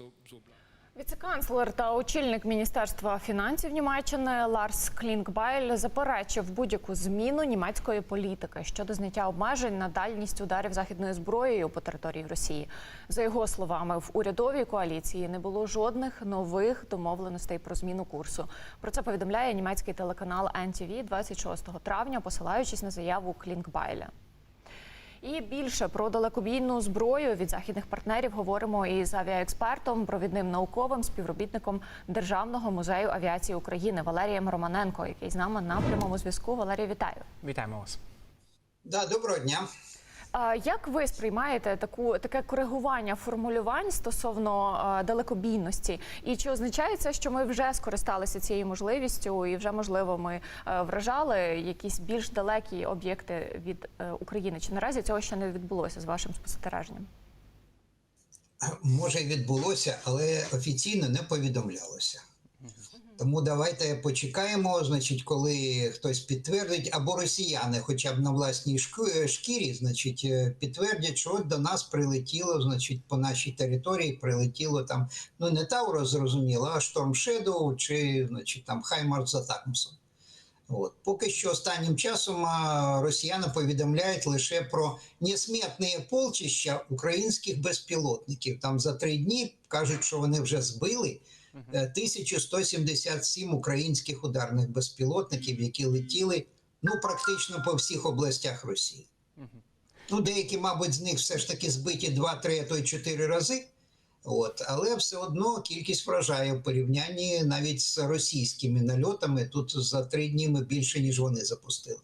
blankt. Віцеканцлер та очільник міністерства фінансів Німеччини Ларс Клінкбайль заперечив будь-яку зміну німецької політики щодо зняття обмежень на дальність ударів західною зброєю по території Росії. За його словами, в урядовій коаліції не було жодних нових домовленостей про зміну курсу. Про це повідомляє німецький телеканал NTV 26 травня, посилаючись на заяву Клінкбайля. І більше про далекобійну зброю від західних партнерів говоримо із авіаекспертом, провідним науковим співробітником Державного музею авіації України Валерієм Романенко, який з нами на прямому зв'язку. Валерій, вітаю. Вітаємо вас. Да, доброго дня. Як ви сприймаєте таку таке коригування формулювань стосовно далекобійності? І чи означає це, що ми вже скористалися цією можливістю, і вже можливо ми е, вражали якісь більш далекі об'єкти від е, України? Чи наразі цього ще не відбулося з вашим спостереженням? Може, відбулося, але офіційно не повідомлялося. Тому давайте почекаємо, значить, коли хтось підтвердить, або росіяни, хоча б на власній шк- шкірі, значить, е, підтвердять, що от до нас прилетіло, значить, по нашій території прилетіло там, ну не Тавро, зрозуміло, а Шторм Шедоу чи, значить, там Хаймарс за Такмсом. От. Поки що останнім часом росіяни повідомляють лише про несмітні полчища українських безпілотників. Там за три дні кажуть, що вони вже збили е, 1177 українських ударних безпілотників, які летіли ну, практично по всіх областях Росії. Ну, деякі, мабуть, з них все ж таки збиті 2, 3, а то й 4 рази. От, але все одно кількість вражає в порівнянні навіть з російськими нальотами. Тут за три дні ми більше ніж вони запустили.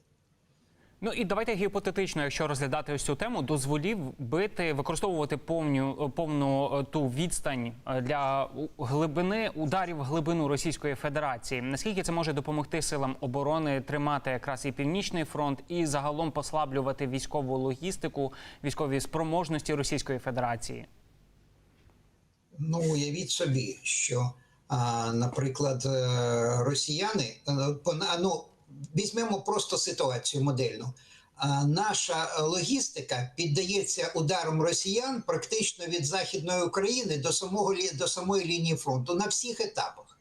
Ну і давайте гіпотетично, якщо розглядати ось цю тему, дозволів бити, використовувати повню повну е, ту відстань е, для глибини ударів в глибину Російської Федерації. Наскільки це може допомогти силам оборони тримати якраз і північний фронт, і загалом послаблювати військову логістику, військові спроможності Російської Федерації? Ну, уявіть собі, що, а, наприклад, е, росіяни е, ну, візьмемо просто ситуацію модельну. А, Наша логістика піддається ударам росіян практично від Західної України до самого до самої лінії фронту на всіх етапах.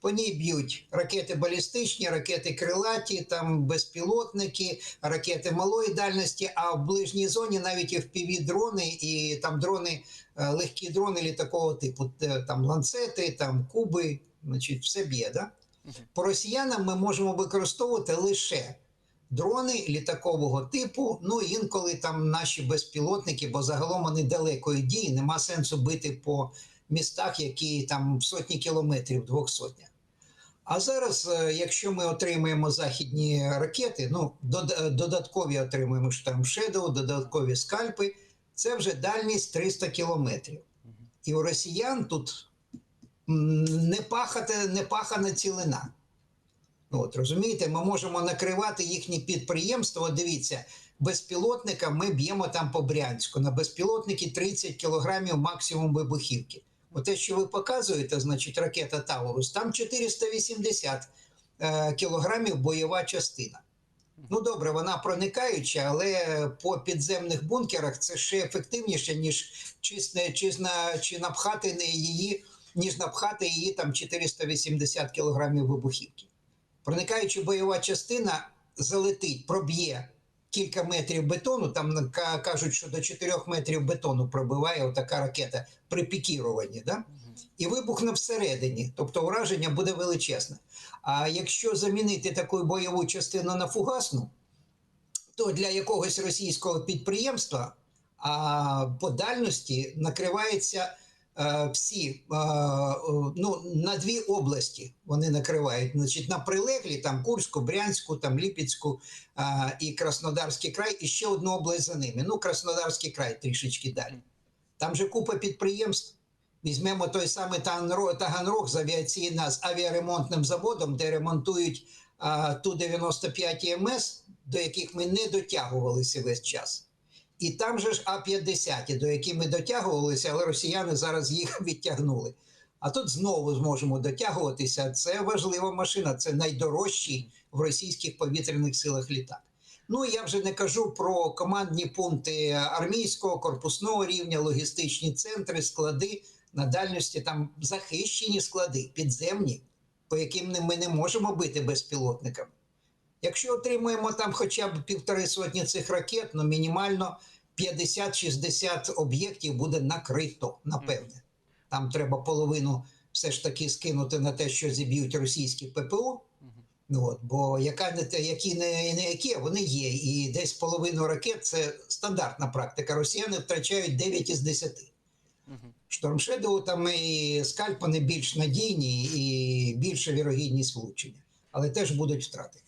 По ній б'ють ракети балістичні, ракети крилаті, там безпілотники, ракети малої дальності. А в ближній зоні навіть fpv дрони і там дрони, е, легкі дрони літакового типу, там ланцети, там куби, значить, все б'є. Да? По росіянам ми можемо використовувати лише дрони літакового типу. Ну інколи там наші безпілотники, бо загалом вони далекої дії, нема сенсу бити по містах, які там сотні кілометрів, двох сотнях. А зараз, е, якщо ми отримаємо західні ракети, ну додаткові отримуємо штам Shadow, додаткові скальпи, це вже дальність 300 кілометрів. І у росіян тут не пахати, не пахана цілина. От, розумієте, ми можемо накривати їхні підприємства. От дивіться, безпілотника ми б'ємо там по Брянську. На безпілотники 30 кілограмів максимум вибухівки. Оте, що ви показуєте, значить, ракета Таурус, там 480 е, кілограмів бойова частина. Ну добре, вона проникаюча, але по підземних бункерах це ще ефективніше, ніж чисне, чи, зна- чи напхати не її, ніж напхати її там 480 кілограмів вибухівки. Проникаюча бойова частина залетить, проб'є кілька метрів бетону. Там кажуть, що до 4 метрів бетону пробиває отака ракета при пікіруванні. Да? І вибухне всередині, тобто ураження буде величезне. А якщо замінити таку бойову частину на фугасну, то для якогось російського підприємства а, по дальності накривається всі е, е, ну, на дві області вони накривають. Значить, на прилеглі там Курську, Брянську, там Ліпецьку е, і Краснодарський край, і ще одну область за ними. Ну, Краснодарський край трішечки далі. Там же купа підприємств. Візьмемо той самий Таганрог, Таганрог з авіаційна з авіаремонтним заводом, де ремонтують а, Ту-95 МС, до яких ми не дотягувалися весь час. І там же ж А-50, до яких ми дотягувалися, але росіяни зараз їх відтягнули. А тут знову зможемо дотягуватися. Це важлива машина, це найдорожчий в російських повітряних силах літак. Ну я вже не кажу про командні пункти армійського, корпусного рівня, логістичні центри, склади. на дальності там захищені склади, підземні, по яким ми не можемо бити безпілотниками. Якщо отримуємо там хоча б півтори сотні цих ракет, ну мінімально 50-60 об'єктів буде накрито, напевне. Там треба половину все ж таки скинути на те, що зіб'ють російські ППО. Ну, от, бо яка не те, які не, не які, вони є. І десь половину ракет це стандартна практика. Росіяни втрачають 9 із 10. Штормшедоу там і скальп вони більш надійні і більша вірогідність влучення, але теж будуть втрати.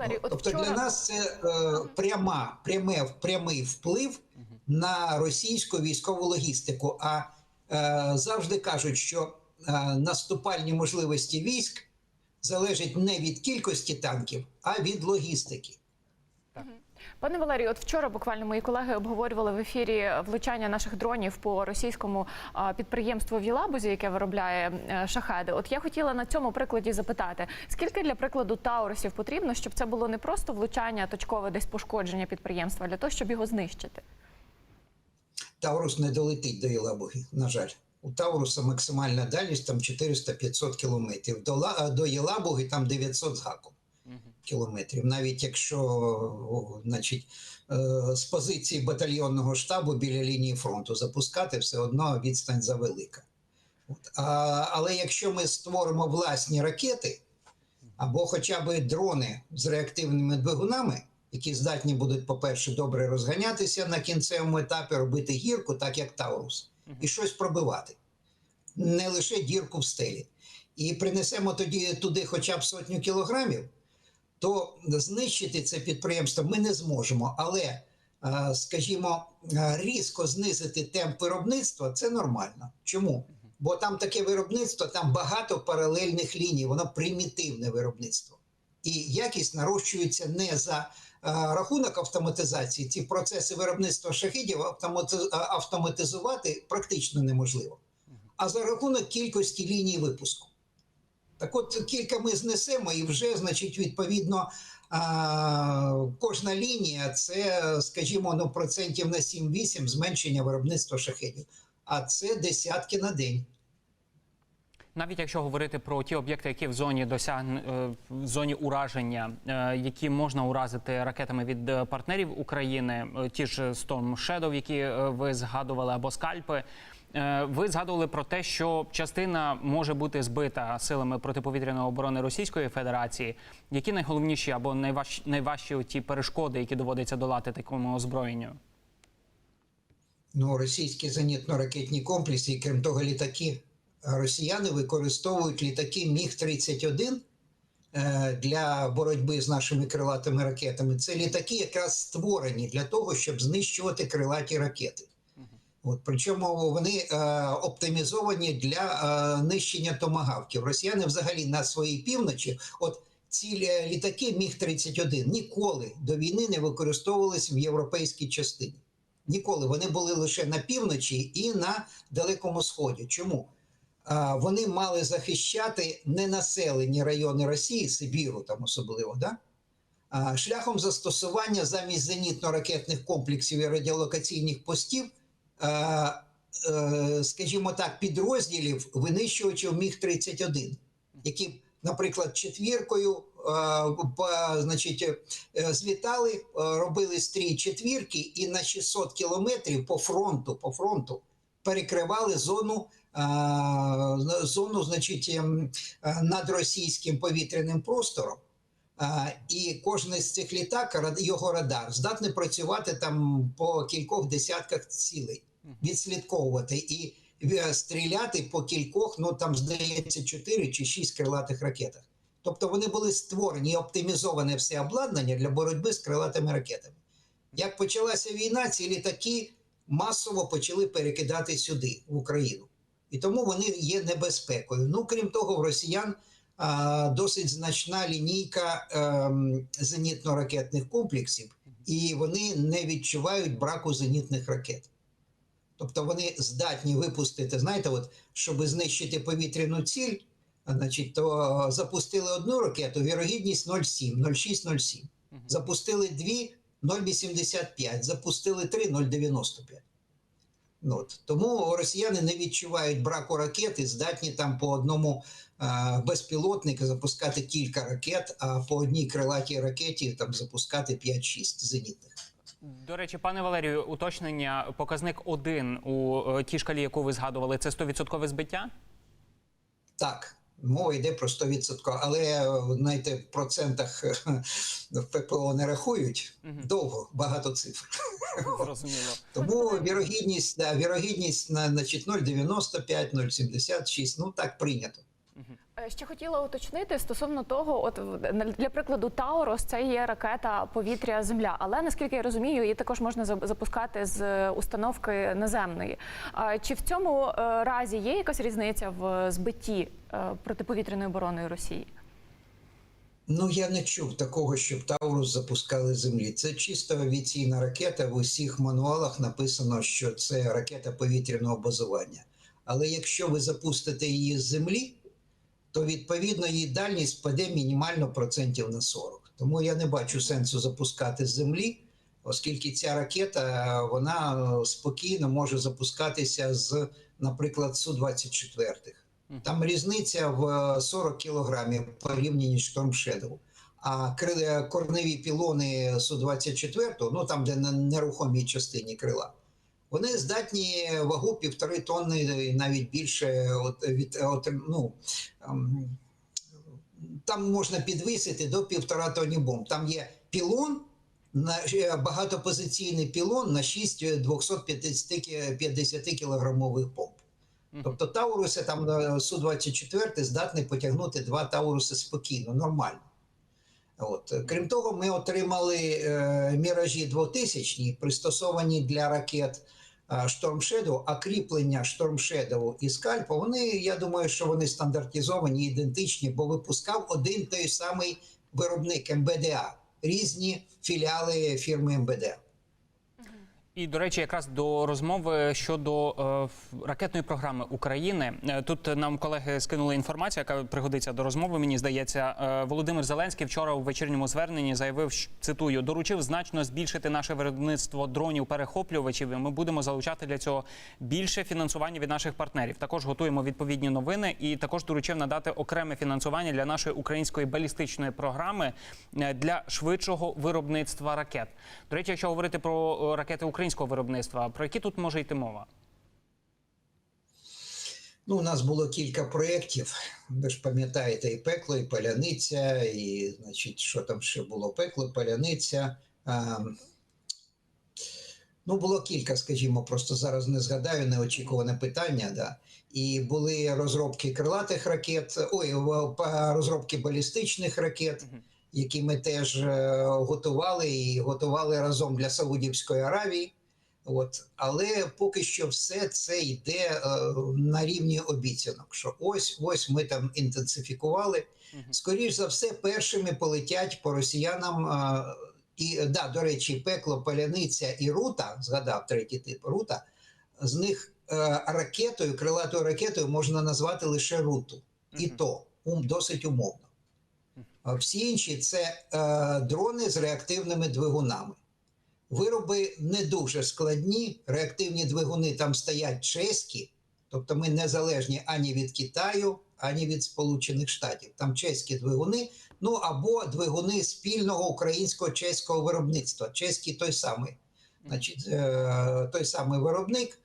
Пане Валерію, от тобто вчора для нас це е, пряма, пряме, прямий вплив на російську військову логістику. А е, завжди кажуть, що е, наступальні можливості військ залежать не від кількості танків, а від логістики. Пане Валерію, от вчора буквально мої колеги обговорювали в ефірі влучання наших дронів по російському підприємству в Єлабузі, яке виробляє е, шахеди. От я хотіла на цьому прикладі запитати, скільки для прикладу таурусів потрібно, щоб це було не просто влучання, точкове десь пошкодження підприємства, для того, щоб його знищити. Таурус не долетить до Єлабуги, на жаль. У Тауруса максимальна дальність там 400-500 кілометрів. До, до Єлабуги там 900 з гаком кілометрів. Навіть якщо значить, е, з позиції батальйонного штабу біля лінії фронту запускати, все одно відстань завелика. От. А, але якщо ми створимо власні ракети, або хоча б дрони з реактивними двигунами, які здатні будуть, по-перше, добре розганятися на кінцевому етапі, робити гірку, так як Таурус, і щось пробивати, не лише дірку в стелі. І принесемо тоді туди хоча б сотню кілограмів, то знищити це підприємство ми не зможемо. Але, е, скажімо, е, різко знизити темп виробництва це нормально. Чому? Бо там таке виробництво, там багато паралельних ліній, воно примітивне виробництво. І якість нарощується не за е, рахунок автоматизації. Ці процеси виробництва шахідів автоматизувати практично неможливо, а за рахунок кількості ліній випуску. Так от кілька ми знесемо, і вже, значить, відповідно, кожна лінія це, скажімо, ну, процентів на 7-8 зменшення виробництва шахедів. А це десятки на день. Навіть якщо говорити про ті об'єкти, які в зоні досягн е, в зоні ураження, е, які можна уразити ракетами від е, партнерів України, ті ж Storm Shadow, які ви згадували, або скальпи. Е, Ви згадували про те, що частина може бути збита силами протиповітряної оборони Російської Федерації. Які найголовніші або найважчі, найважчі ті перешкоди, які доводиться долати такому озброєнню? Ну, російські зенітно-ракетні комплекси, і крім того, літаки. Росіяни використовують літаки Міг-31 е, для боротьби з нашими крилатими ракетами. Це літаки якраз створені для того, щоб знищувати крилаті ракети. От, причому вони е, оптимізовані для е, нищення томагавків. Росіяни взагалі на своїй півночі, от ці е, літаки Міг-31 ніколи до війни не використовувалися в європейській частині. Ніколи вони були лише на півночі і на далекому сході. Чому? А, Вони мали захищати ненаселені райони Росії, Сибіру там особливо, да? а, шляхом застосування замість зенітно-ракетних комплексів і радіолокаційних постів, е, скажімо так, підрозділів винищувачів Міг-31, які, наприклад, четвіркою е, значить, е, злітали, е, робили стрій четвірки і на 600 кілометрів по фронту, по фронту перекривали зону, зону значить, ем, е, над російським повітряним простором. І кожен з цих літак, його радар, здатний працювати там по кількох десятках цілей, відслідковувати і е, стріляти по кількох, ну там здається, 4 чи 6 крилатих ракетах. Тобто вони були створені і оптимізоване все обладнання для боротьби з крилатими ракетами. Як почалася війна, ці літаки масово почали перекидати сюди, в Україну. І тому вони є небезпекою. Ну, крім того, в росіян а, досить значна лінійка ем, зенітно-ракетних комплексів, і вони не відчувають браку зенітних ракет. Тобто вони здатні випустити, знаєте, от, щоб знищити повітряну ціль, значить, то запустили одну ракету, вірогідність 0,7, 0,6, 0,7. Запустили дві 0,85, запустили три 0,95. Ну, От. Тому росіяни не відчувають браку ракет і здатні там по одному е, безпілотнику запускати кілька ракет, а по одній крилатій ракеті там запускати 5-6 зенітних. До речі, пане Валерію, уточнення показник один у е, тій шкалі, яку ви згадували, це 100% збиття? Так, мова йде про 100%, але е, знаєте, в процентах е, в ППО не рахують довго, багато цифр. Зрозуміло. Тому вірогідність, да, вірогідність на значить, 0,95, 0,76, ну так прийнято. Ще хотіла уточнити стосовно того, от для прикладу Таурос це є ракета повітря Земля, але наскільки я розумію, її також можна запускати з е, установки наземної. Чи в цьому е, разі є якась різниця в збитті е, протиповітряної оборони Росії? Ну, я не чув такого, щоб Таурус запускали землі. Це чисто авіаційна ракета. В усіх мануалах написано, що це ракета повітряного базування. Але якщо ви запустите її з землі, то відповідно її дальність впаде мінімально процентів на 40. Тому я не бачу сенсу запускати з землі, оскільки ця ракета вона е, спокійно може запускатися з, наприклад, Су-24. Там різниця в е, 40 кілограмів порівняно з Shadow. А корневі пілони Су-24, ну там, де на нерухомій частині крила, вони здатні вагу півтори тонни і навіть більше от, від, от, ну, ем, там можна підвисити до півтора тонні бомб. Там є пілон, на, е, багатопозиційний пілон на 6 250 кілограмових бомб. Тобто Тауруси там е, Су-24 здатний потягнути два Тауруси спокійно, нормально. От. Крім того, ми отримали е, міражі 2000 пристосовані для ракет Shadow, а кріплення Storm і скальпу, вони, я думаю, що вони стандартизовані, ідентичні, бо випускав один той самий виробник МБДА, різні філіали фірми МБДА. І до речі, якраз до розмови щодо е, ракетної програми України. Е, Тут нам колеги скинули інформацію, яка пригодиться до розмови. Мені здається, Е, Володимир Зеленський вчора у вечірньому зверненні заявив, цитую, доручив значно збільшити наше виробництво дронів перехоплювачів. і Ми будемо залучати для цього більше фінансування від наших партнерів. Також готуємо відповідні новини, і також доручив надати окреме фінансування для нашої української балістичної програми е, для швидшого виробництва ракет. До речі, якщо говорити про е, ракети українського виробництва, про які тут може йти мова? Ну, у нас було кілька проєктів. Ви ж пам'ятаєте, і пекло, і паляниця, і, значить, що там ще було? Пекло, паляниця. А, ну, було кілька, скажімо, просто зараз не згадаю, неочікуване питання. Да. І були розробки крилатих ракет, ой, розробки балістичних ракет, які ми теж е, готували і готували разом для Саудівської Аравії. От, але поки що все це йде е, на рівні обіцянок. Що ось ось ми там інтенсифікували. Скоріш за все, першими полетять по росіянам. Е, і да, до речі, пекло, паляниця і рута, згадав третій тип рута. З них е, ракетою, крилатою ракетою можна назвати лише руту, і то ум досить умовно. Всі інші це е, дрони з реактивними двигунами. Вироби не дуже складні. Реактивні двигуни там стоять чеські, тобто ми незалежні ані від Китаю, ані від Сполучених Штатів. Там чеські двигуни, ну або двигуни спільного українського чеського виробництва. Чеський той самий, значить, е, той самий виробник.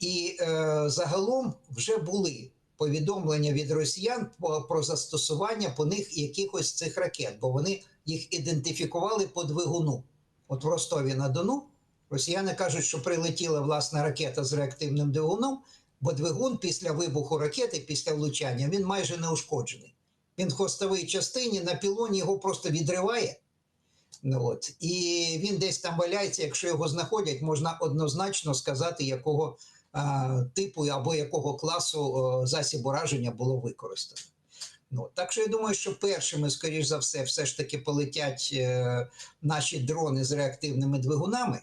І е, загалом вже були повідомлення від росіян про застосування по них якихось цих ракет, бо вони їх ідентифікували по двигуну. От в Ростові на Дону росіяни кажуть, що прилетіла власна ракета з реактивним двигуном, бо двигун після вибуху ракети, після влучання, він майже не ушкоджений. Він в хвостовій частині на пілоні його просто відриває. Ну, от. І він десь там валяється. Якщо його знаходять, можна однозначно сказати, якого типу або якого класу засіб ураження було використано. Ну, так що я думаю, що першими, скоріш за все, все ж таки полетять е, наші дрони з реактивними двигунами,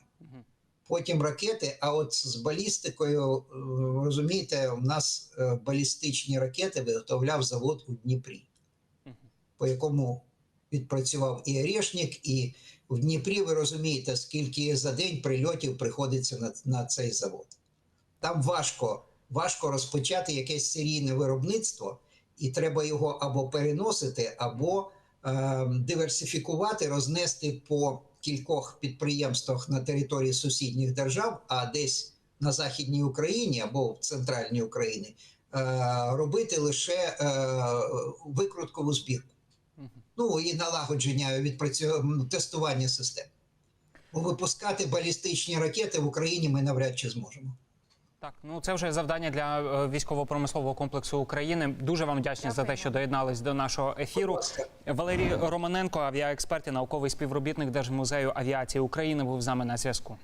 потім ракети. А от з балістикою, е, розумієте, у нас е, балістичні ракети виготовляв завод у Дніпрі, по якому відпрацював і Орешник, і в Дніпрі ви розумієте, скільки за день прильотів приходиться на, на цей завод. Там важко, важко розпочати якесь серійне виробництво, і треба його або переносити, або е, диверсифікувати, рознести по кількох підприємствах на території сусідніх держав, а десь на західній Україні або в центральній Україні е, робити лише е, викруткову збірку. Ну і налагодження відпрацю... тестування систем. Випускати балістичні ракети в Україні ми навряд чи зможемо. Так, ну це вже завдання для е, військово-промислового комплексу України. Дуже вам вдячні за те, що доєднались до нашого ефіру. Валерій Романенко, авіаексперт і науковий співробітник Держмузею авіації України, був з нами на зв'язку.